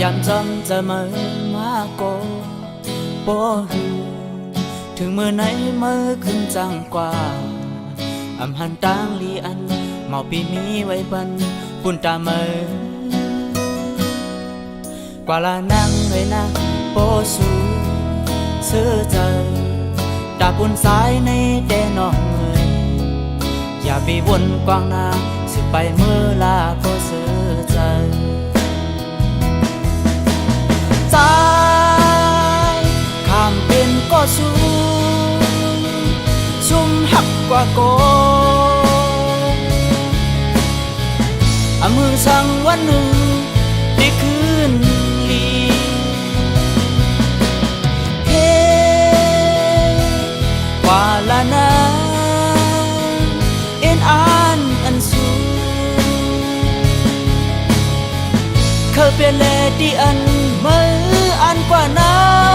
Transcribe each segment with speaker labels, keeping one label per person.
Speaker 1: ยามจำจะมือมาโกบ่ฮือถึงมือไหนมือขึ้นจังกว่าอำหันตางลีอันเมาปีมีไว้บันปุ่นตามือกว่าละนั่งไว้นะโปสูซื้อเจอตาปุ่นสายในเดนองเงยอย่าไปวนกวางนาสิไปมือลาโปซื้อเจอ หักกว่ากอามือสั่งวันหนึ่งได้คืนลีเฮว่าละนาเอ็นอานอันสูงเคยเป็นเลดีอันเมื่ออันกว่านั้น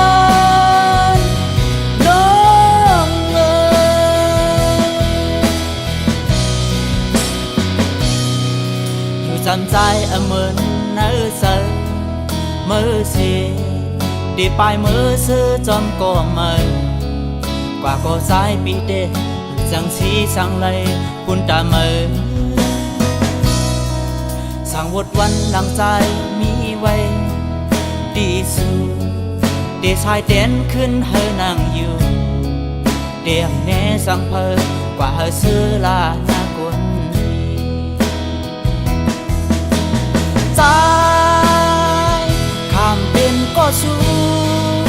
Speaker 1: จำใจอเมินนื้อเสอมือเสียดีไปมือซื้อจอมก็มือกว่าก็สายปีเดจังสีสังเลยปุ่นตามือสั่งวดวันหลังใจมีไว้ดีสูเดชายเด่นขึ้นเฮอนั่งอยู่เดียงแน่สังเพอกว่าเฮอซื้อลาน ใจข้ามเป็นก็สูง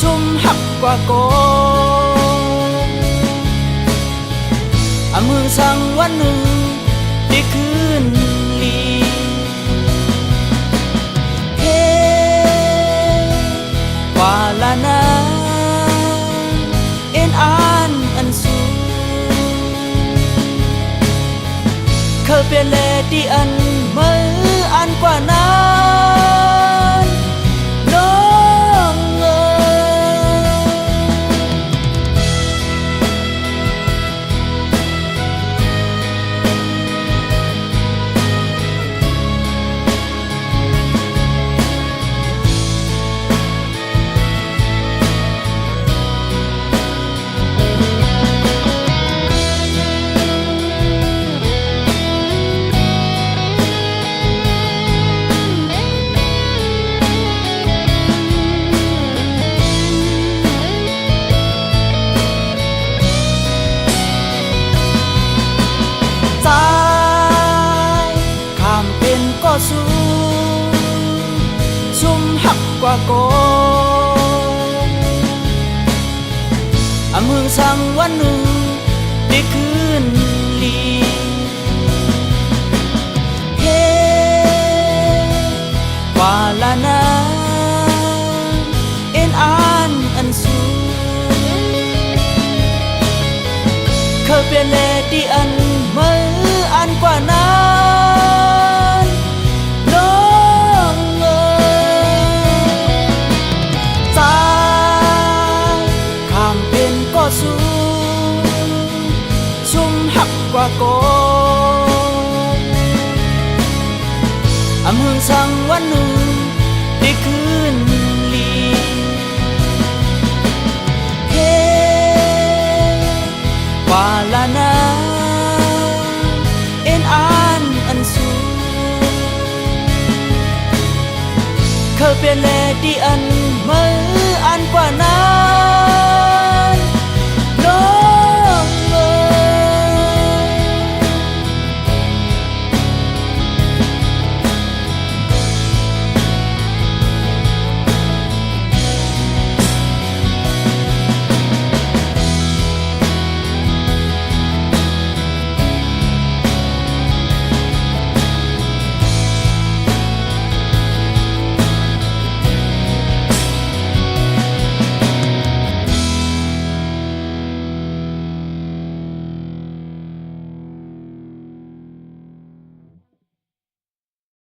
Speaker 1: ซุ่มหักกว่าโกอามือสั่งวันหนึ่งได้คืนลีเฮว่าละนาเอ็นอ่านอันสูงเคยเป็นเลดีอัน มืออัน อามือสั่งวันหนึ่งได้คืนลีเฮว่าละนาเอ็นอ่านอันสูงเคยเป็นเลดีอั หักกว่าโกอามือสั่งวันหนึ่งได้คื